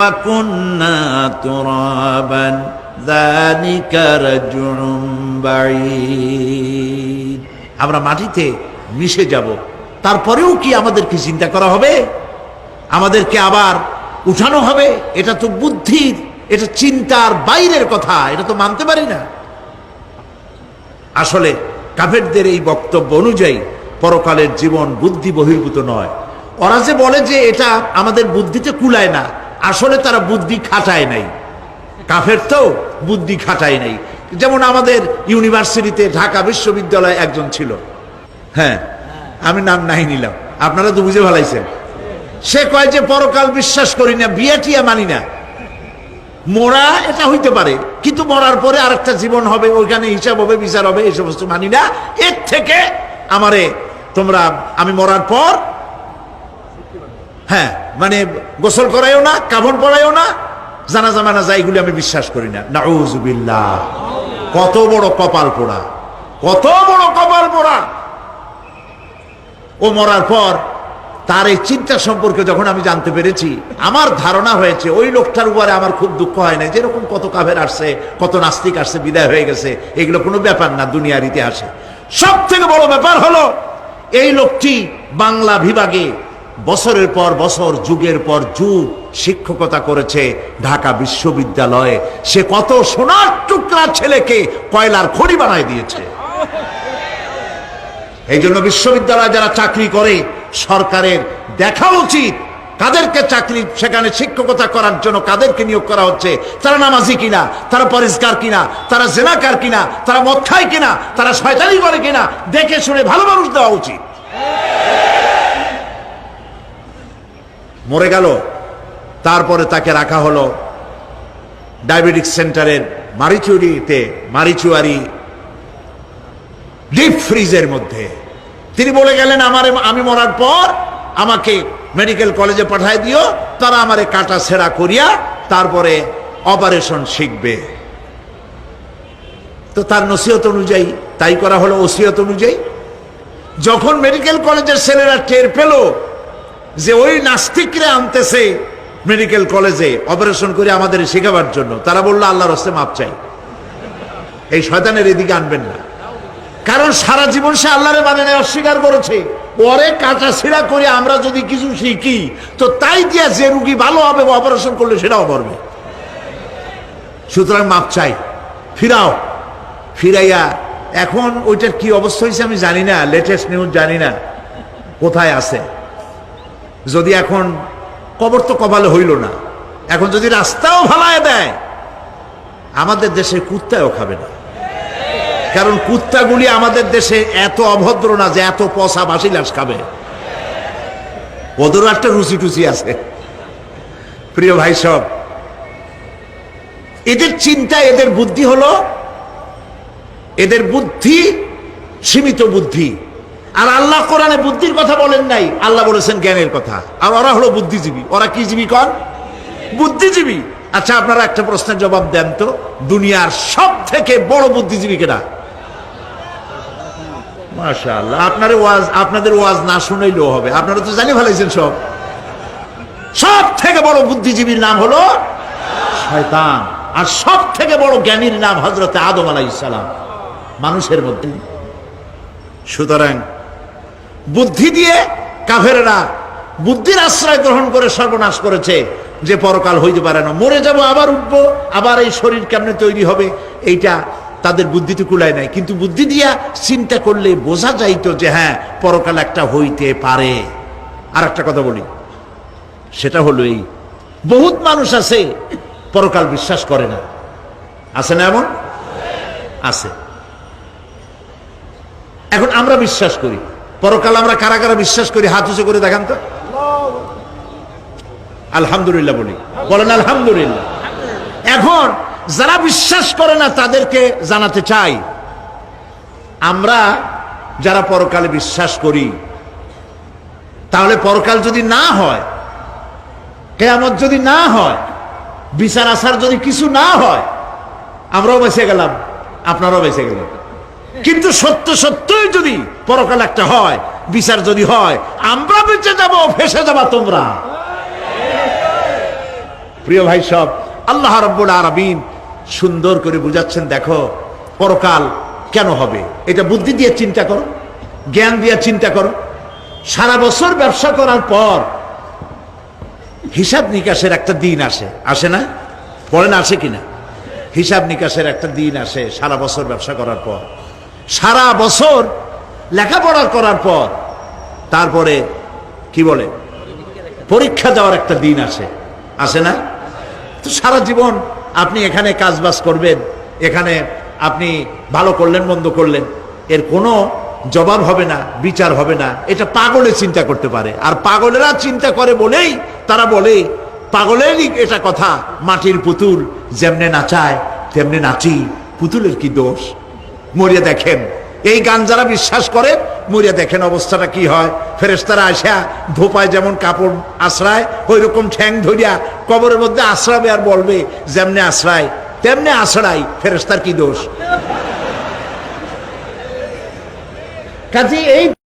وكنا ترابا ذلك رجع بعيد আমরা মাটিতে মিশে যাব তারপরেও কি আমাদেরকে চিন্তা করা হবে আমাদেরকে আবার উঠানো হবে এটা তো বুদ্ধির এটা চিন্তার বাইরের কথা এটা তো মানতে পারি না আসলে কাফেরদের এই বক্তব্য অনুযায়ী পরকালের জীবন বুদ্ধি বহির্ভূত নয় ওরা যে বলে যে এটা আমাদের বুদ্ধিতে কুলায় না আসলে তারা বুদ্ধি খাটায় নাই। কাফের তো বুদ্ধি খাটায় নাই। যেমন আমাদের ইউনিভার্সিটিতে ঢাকা বিশ্ববিদ্যালয়ে একজন ছিল। হ্যাঁ আমি নাম নাই নিলাম। আপনারা তো বুঝে ভালাইছেন সে কয় যে, পরকাল বিশ্বাস করি না, বিয়া টিয়া মানি না। মরা এটা হইতে পারে, কিন্তু মরার পরে আরেকটা জীবন হবে, ওইখানে হিসাব হবে, বিচার হবে, এই সমস্ত মানি না। এর থেকে আমারে তোমরা, আমি মরার পর হ্যাঁ মানে গোসল করাইও না, কাফন পড়াইও না। জানা জামানা যা এগুলি আমি বিশ্বাস করি না। নাউজুবিল্লাহ কত বড় কপাল পোড়া। কত বড় কপাল পোড়া। ও মরার পর, তার এই চিন্তা সম্পর্কে যখন আমি জানতে পেরেছি, আমার ধারণা হয়েছে, ওই লোকটার উপরে আমার খুব দুঃখ হয় না যেরকম কত কাভের আসছে, কত নাস্তিক আসছে, বিদায় হয়ে গেছে, এগুলো কোনো ব্যাপার না দুনিয়ার ইতিহাসে। সব থেকে বড় ব্যাপার হলো, এই লোকটি বাংলা বিভাগে বছরের পর বছর, যুগের পর যুগ শিক্ষকতা করেছে ঢাকা বিশ্ববিদ্যালয়ে। সে কত সোনার টুকরা ছেলেকে কয়লার খড়ি বানায় দিয়েছে। এই জন্য বিশ্ববিদ্যালয়ে যারা চাকরি করে, সরকারের দেখা উচিত কাদেরকে চাকরি, সেখানে শিক্ষকতা করার জন্য কাদেরকে নিয়োগ করা হচ্ছে। তারা নামাজি কিনা, তারা পরিষ্কার কিনা, তারা জেনাকার কিনা, তারা মদ খায় কিনা, তারা শয়তানি করে কিনা, দেখে শুনে ভালো মানুষ দেওয়া উচিত। মরে গেল। তারপরে তাকে রাখা হলো ডায়াবেটিক সেন্টারের মারিচুরিতে, মারিচুয়ারি ডিপ ফ্রিজের মধ্যে। তিনি বলে গেলেন, আমার, আমি মরার পর আমাকে মেডিকেল কলেজে পাঠায় দিও, তারা আমারে কাটা ছেঁড়া করিয়া তারপরে অপারেশন শিখবে। তো তার নসিহত অনুযায়ী তাই করা হলো ওসিয়ত অনুযায়ী। যখন মেডিকেল কলেজের ছেলেরা টের পেল যে ওই নাস্তিকরে আনতেছে মেডিকেল কলেজে অপারেশন করে আমাদের শেখাবার জন্য। তারা বলল, আল্লাহর হস্তে মাপ চাই। এই শয়তানের এদিকে আনবেন না। কারণ সারা জীবন সে আল্লাহরে মানে অস্বীকার করেছে। পরে কাটা ছিঁড়া করে আমরা যদি কিছু শিখি, তো তাই দিয়া যে রুগী ভালো হবে অপারেশন করলে সেটাও মরবে। সুতরাং মাপ চাই। ফিরাও। ফিরাইয়া, এখন ওইটার কি অবস্থা হয়েছে আমি জানি না লেটেস্ট নিউজ জানি না। কোথায় আছে? যদি এখন কবর তো কপালে হইল না, এখন যদি রাস্তাও ভালায় দেয়, আমাদের দেশে কুত্তাও খাবে না। কারণ কুত্তাগুলি আমাদের দেশে এত অভদ্র না যে এত পচা বাসি খাবে। ওদেরও একটা রুচি টুচি আছে। প্রিয় ভাই সব, এদের চিন্তা, এদের বুদ্ধি হলো, এদের বুদ্ধি সীমিত বুদ্ধি। আর আল্লাহ কোরআনে বুদ্ধির কথা বলেন নাই, আল্লাহ বলেছেন জ্ঞানের কথা। আর ওরা হলো বুদ্ধিজীবী। ওরা কি জীবী কন? বুদ্ধিজীবী। আচ্ছা আপনারা একটা প্রশ্নের জবাব দেন তো। দুনিয়ার সব থেকে বড় বুদ্ধিজীবী কেনা মাশাআল্লাহ, আপনার ওয়াজ, আপনাদের ওয়াজ না শুনাইলেও হবে। আপনারা তো জানি ফেলাইছেন সব। সব থেকে বড় বুদ্ধিজীবীর নাম হলো শয়তান। আর সব থেকে বড় জ্ঞানীর নাম হজরত আদম আলাইসালাম মানুষের মধ্যে। সুতরাং বুদ্ধি দিয়ে কাফেরেরা বুদ্ধির আশ্রয় গ্রহণ করে সর্বনাশ করেছে যে পরকাল হইতে পারে না। মরে যাব, আবার উঠবো, আবার এই শরীর কেমনে তৈরি হবে, এইটা তাদের বুদ্ধিতে কুলায় নাই। কিন্তু বুদ্ধি দিয়া চিন্তা করলে বোঝা যাইতো যে হ্যাঁ পরকাল একটা হইতে পারে। আর একটা কথা বলি, সেটা হলো এই, বহুত মানুষ আছে, পরকাল বিশ্বাস করে না। আছে না এমন? আছে। এখন আমরা বিশ্বাস করি। পরকাল আমরা কারা কারা বিশ্বাস করি, হাত উঁচু করে দেখান তো। আলহামদুলিল্লাহ বলি। বলেন আলহামদুলিল্লাহ। এখন যারা বিশ্বাস করে না, তাদেরকে জানাতে চাই। আমরা যারা পরকালে বিশ্বাস করি, তাহলে পরকাল যদি না হয়, কেয়ামত যদি না হয়, বিচার আসার যদি কিছু না হয়, আমরাও বেঁচে গেলাম, আপনারাও বেঁচে গেলেন। কিন্তু সত্য সত্যই যদি পরকাল একটা হয়, বিচার যদি হয়, আমরা বেঁচে যাব, ফেসে যাবা তোমরা। প্রিয় ভাই সব, আল্লাহ রব্বুল আরবিন সুন্দর করে বুঝাচ্ছেন, দেখো, পরকাল কেন হবে? এটা বুদ্ধি দিয়ে চিন্তা করো, জ্ঞান দিয়ে চিন্তা করো। সারা বছর ব্যবসা করার পর হিসাব নিকাশের একটা দিন আসে। আসে না? পড়েন আসে কিনা? হিসাব নিকাশের একটা দিন আসে সারা বছর ব্যবসা করার পর। সারা বছর লেখাপড়া করার পর তারপরে কি বলে, পরীক্ষা দেওয়ার একটা দিন আসে। আসে না? তো সারা জীবন আপনি এখানে কাজবাজ করবেন, এখানে আপনি ভালো করলেন, মন্দ করলেন, এর কোনো জবাব হবে না, বিচার হবে না। এটা পাগলে চিন্তা করতে পারে। আর পাগলেরা চিন্তা করে বলেই, তারা বলে, পাগলেরই এটা কথা, মাটির পুতুল যেমনে নাচায়, তেমনি নাচি, পুতুলের কি দোষ? মরিয়া দেখেন। এই গান যারা বিশ্বাস করে, মরিয়া দেখেন অবস্থাটা কি হয়। ফেরেস্তারা আসা ধোপায় যেমন কাপড় আশ্রায় ওই রকম ঠ্যাং ধরিয়া কবরের মধ্যে আশ্রাবে আর বলবে, যেমনে আশ্রায় তেমনি আশ্রাই ফেরেস্তার কি দোষ? কাজে এই